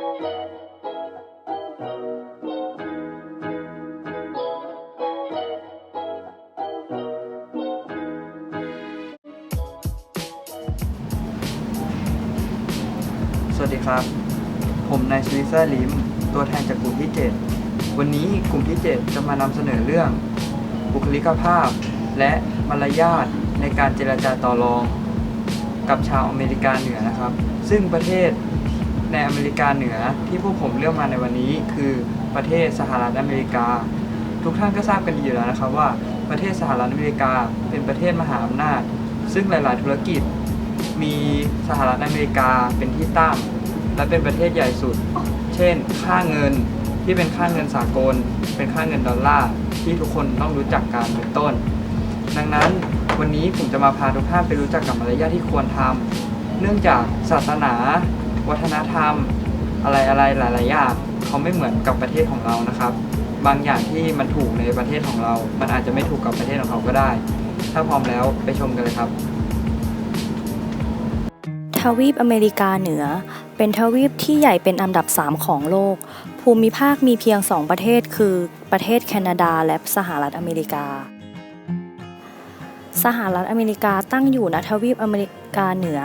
สวัสดีครับ ผมนายสวิซอร์ลิม ตัวแทนจากกลุ่มที่ 7 วันนี้กลุ่มที่ 7 จะมานำเสนอเรื่อง บุคลิกภาพ และมารยาทในการเจรจาต่อรอง กับชาวอเมริกาเหนือนะครับ ซึ่งประเทศ ในอเมริกาเหนือที่พวกผมเลือกมาในวันนี้คือประเทศสหรัฐอเมริกา ทุกท่านก็ทราบกันดีอยู่แล้วนะครับว่าประเทศสหรัฐอเมริกาเป็นประเทศมหาอำนาจ ซึ่งหลาย ๆ ธุรกิจ มีสหรัฐอเมริกาเป็นที่ตั้งและเป็นประเทศใหญ่สุด เช่น ค่าเงินที่เป็นค่าเงินสากล เป็นค่าเงินดอลลาร์ที่ทุกคนต้องรู้จักกันเป็นต้น ดังนั้นวันนี้ผมจะมาพาทุกท่านไปรู้จักกับมารยาทที่ควรทำเนื่องจากศาสนา วัฒนธรรม อะไรอะไรหลายๆอย่างเขาไม่เหมือนกับประเทศของเรานะครับ บางอย่างที่มันถูกในประเทศของเรา มันอาจจะไม่ถูกกับประเทศของเขาก็ได้ ถ้าพร้อมแล้วไปชมกันเลยครับ ทวีปอเมริกาเหนือ เป็นทวีปที่ใหญ่เป็นอันดับ 3 ของโลก ภูมิภาคมีเพียง 2 ประเทศคือประเทศแคนาดาและสหรัฐอเมริกาสหรัฐอเมริกาตั้งอยู่ณทวีปอเมริกาเหนือ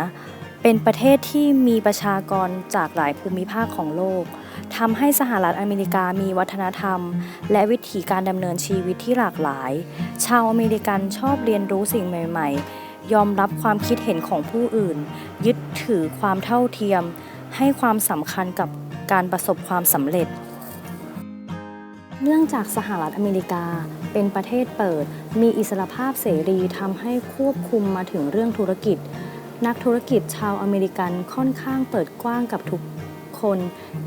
เป็นประเทศที่มีประชากรจากหลายภูมิภาคของโลกทำให้สหรัฐอเมริกามีวัฒนธรรม และวิถีการดำเนินชีวิตที่หลากหลาย ชาวอเมริกันชอบเรียนรู้สิ่งใหม่ ๆ ยอมรับความคิดเห็นของผู้อื่น ยึดถือความเท่าเทียม ให้ความสำคัญกับการประสบความสำเร็จ เนื่องจากสหรัฐอเมริกาเป็นประเทศเปิด มีอิสรภาพเสรีทำให้ควบคุมมาถึงเรื่องธุรกิจ นักธุรกิจชาวอเมริกันค่อนข้างเปิดกว้างกับทุกคน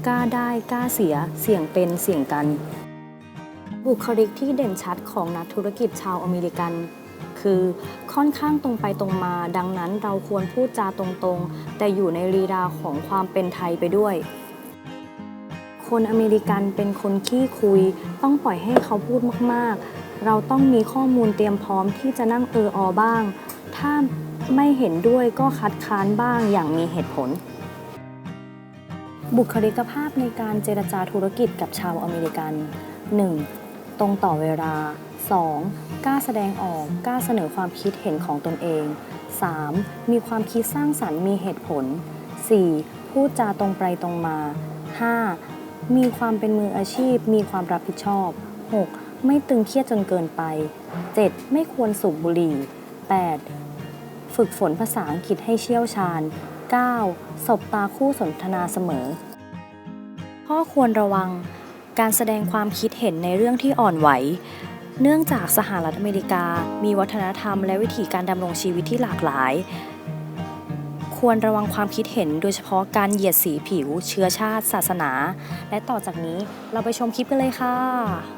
กล้าได้กล้าเสียเสี่ยงเป็นเสี่ยงกัน บุคลิกที่เด่นชัดของนักธุรกิจชาวอเมริกัน คือค่อนข้างตรงไปตรงมา ดังนั้นเราควรพูดจาตรงๆ แต่อยู่ในรีดาของความเป็นไทยไปด้วย คนอเมริกันเป็นคนขี้คุย ต้องปล่อยให้เขาพูดมากๆ เราต้องมีข้อมูลเตรียมพร้อมที่จะนั่งเอออบ้าง ถ้า ไม่เห็นด้วยก็คัดค้านบ้างอย่างมีเหตุผล บุคลิกภาพในการเจรจาธุรกิจกับชาวอเมริกัน 1. ตรงต่อเวลา 2. กล้าแสดงออกกล้าเสนอความคิดเห็นของตนเอง 3. มีความคิดสร้างสรรค์มีเหตุผล 4. พูดจาตรงไปตรงมา 5. มีความเป็นมืออาชีพ มีความรับผิดชอบ 6. ไม่ตึงเครียดจนเกินไป 7. ไม่ควรสูบบุหรี่ 8. ฝึกฝนภาษาอังกฤษให้เชี่ยวชาญ 9. สบตาคู่สนทนาเสมอ ข้อควรระวัง การแสดงความคิดเห็นในเรื่องที่อ่อนไหว เนื่องจากสหรัฐอเมริกา มีวัฒนธรรมและวิธีการดำรงชีวิตที่หลากหลาย ควรระวังความคิดเห็นโดยเฉพาะการเหยียดสีผิว เชื้อชาติ ศาสนา และต่อจากนี้เราไปชมคลิปกันเลยค่ะ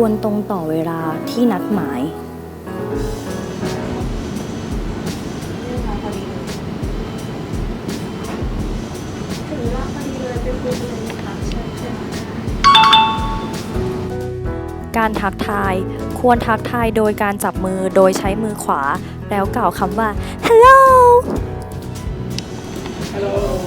ควรตรงต่อเวลาที่นัดหมาย การทักทาย ควรทักทายโดยการจับมือโดยใช้มือขวา แล้วกล่าวคำว่า hello Hello. Hello.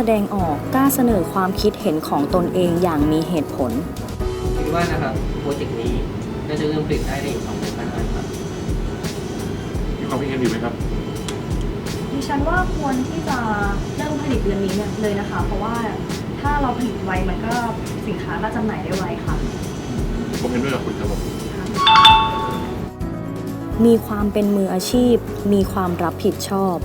แสดงออกกล้าเสนอความคิดเห็นของตนเองอย่างมีเหตุผลคิดว่านะครับโปรเจกต์นี้น่าจะเริ่มผลิตได้ในอีกสองเดือนข้างหน้าครับ มีความคิดเห็นดีไหมครับ ดิฉันว่าควรที่จะเริ่มผลิตเดือนนี้เนี่ยเลยนะคะ เพราะว่าถ้าเราผลิตไวมันก็สินค้าก็จำหน่ายได้ไวค่ะ ผมเห็นด้วยกับคุณครับผมมีความเป็นมืออาชีพ มีความรับผิดชอบ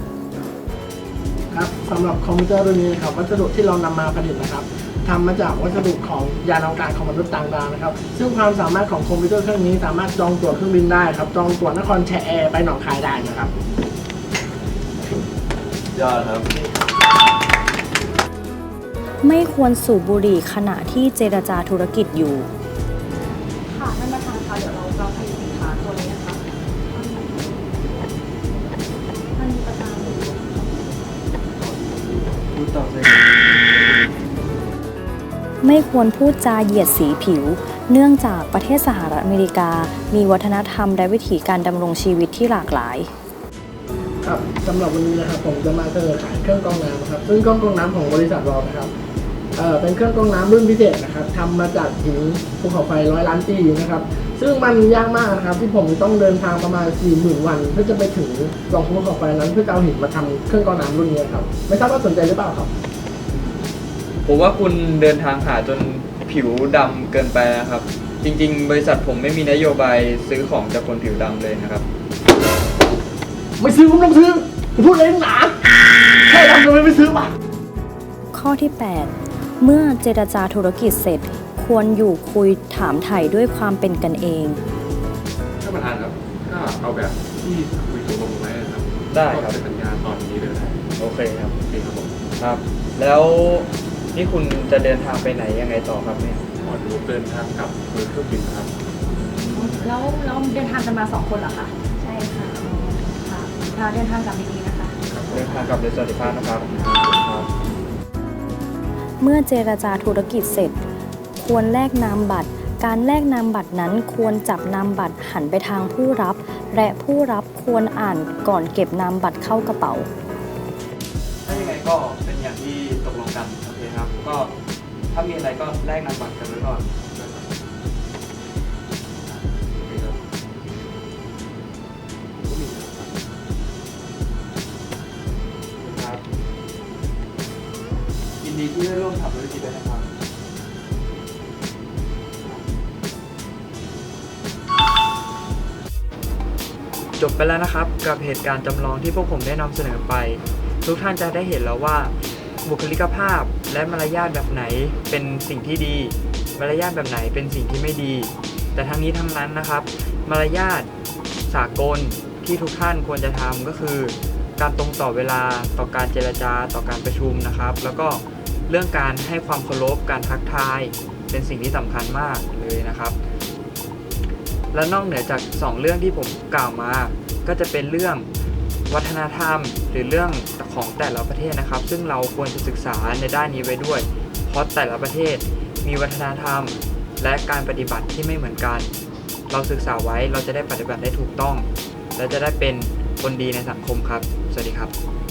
ครับสำหรับคอมพิวเตอร์ตัวนี้นะครับวัสดุที่เรานำมาผลิตนะครับทำมาจากวัสดุของยานอวกาศของมนุษย์ต่างดาวนะครับ ซึ่งความสามารถของคอมพิวเตอร์เครื่องนี้สามารถจองตั๋วเครื่องบินได้ครับจองตั๋วนครแชร์แอร์ไปหนองคายได้นะครับไม่ควรสูบบุหรี่ขณะที่เจรจาธุรกิจอยู่ ไม่ควรพูดจาเหยียดสีผิว เนื่องจากประเทศสหรัฐอเมริกา มีวัฒนธรรมและวิถีการดำรงชีวิตที่หลากหลาย ครับสำหรับวันนี้นะครับผมจะมาเสนอขายเครื่องกรองน้ำนะครับ ซึ่งเครื่องกรองน้ำของบริษัทเรานะครับเอ่อเป็นเครื่องกรองน้ำรุ่นพิเศษนะครับทำมาจากหินภูเขาไฟร้อยล้านปีนะครับ ซึ่งมันยากมากนะครับที่ผมต้องเดินทางประมาณ 4 0,000 วัน เพื่อจะไปถึงปล่องภูเขาไฟนั้นเพื่อจะเอาหินมาทำเครื่องกรองน้ำรุ่นนี้ครับไม่ทราบว่าสนใจหรือเปล่าครับ ผมว่าคุณเดินทางหาจนผิวดำเกินไปนะครับ จริง ๆ บริษัทผมไม่มีนโยบายซื้อของจากคนผิวดำเลยนะครับ ไม่ซื้อผมต้องซื้อผมพูดเลยหนาแค่ทำทำไมไม่ซื้อป่ะข้อที่ 8 เมื่อเจรจาธุรกิจเสร็จ ควรอยู่คุยถามไถ่ด้วยความเป็นกันเอง ถ้าประธานครับก็เอาแบบที่คุยตกลงไว้นะครับได้ครับ ก็เซ็นสัญญาตอนนี้เลยนะโอเคครับ โอเคครับผม ครับ แล้ว นี่คุณจะเดินทางไปไหนยังไงต่อครับเนี่ยก่อนผมเดินทางกลับโดยเครื่องบินครับ แล้วแล้วเดินทางกันมาสองคนเหรอคะใช่ค่ะค่ะค่ะเดินทางกลับดีๆนะคะ เดินทางกลับโดยสวัสดิภาพนะครับครับเมื่อเจรจาธุรกิจเสร็จ ควรแลกนามบัตร การแลกนามบัตรนั้นควรจับนามบัตรหันไปทางผู้รับ และผู้รับควรอ่านก่อนเก็บนามบัตรเข้ากระเป๋า ก็ถ้ามีอะไรก็แลกนามบัตรกันไว้ก่อนโอเคครับครับยินดีที่ได้ร่วมทำธุรกิจด้วยนะครับ จบไปแล้วนะครับกับเหตุการณ์จำลองที่พวกผมได้นำเสนอไป ทุกท่านจะได้เห็นแล้วว่า บุคลิกภาพและมารยาทแบบไหนเป็นสิ่งที่ดี มารยาทแบบไหนเป็นสิ่งที่ไม่ดี แต่ทั้งนี้ทั้งนั้นนะครับ มารยาทสากลที่ทุกท่านควรจะทำก็คือ การตรงต่อเวลาต่อการเจรจาต่อการประชุมนะครับ แล้วก็เรื่องการให้ความเคารพการทักทายเป็นสิ่งที่สำคัญมากเลยนะครับ และนอกเหนือจาก 2 เรื่องที่ผมกล่าวมา ก็จะเป็นเรื่อง วัฒนธรรม หรือเรื่องของแต่ละประเทศนะครับ ซึ่งเราควรจะศึกษาในด้านนี้ไว้ด้วย เพราะแต่ละประเทศมีวัฒนธรรม และการปฏิบัติที่ไม่เหมือนกัน เราศึกษาไว้เราจะได้ปฏิบัติได้ถูกต้อง และจะได้เป็นคนดีในสังคมครับ สวัสดีครับ